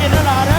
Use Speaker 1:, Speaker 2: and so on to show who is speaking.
Speaker 1: กิน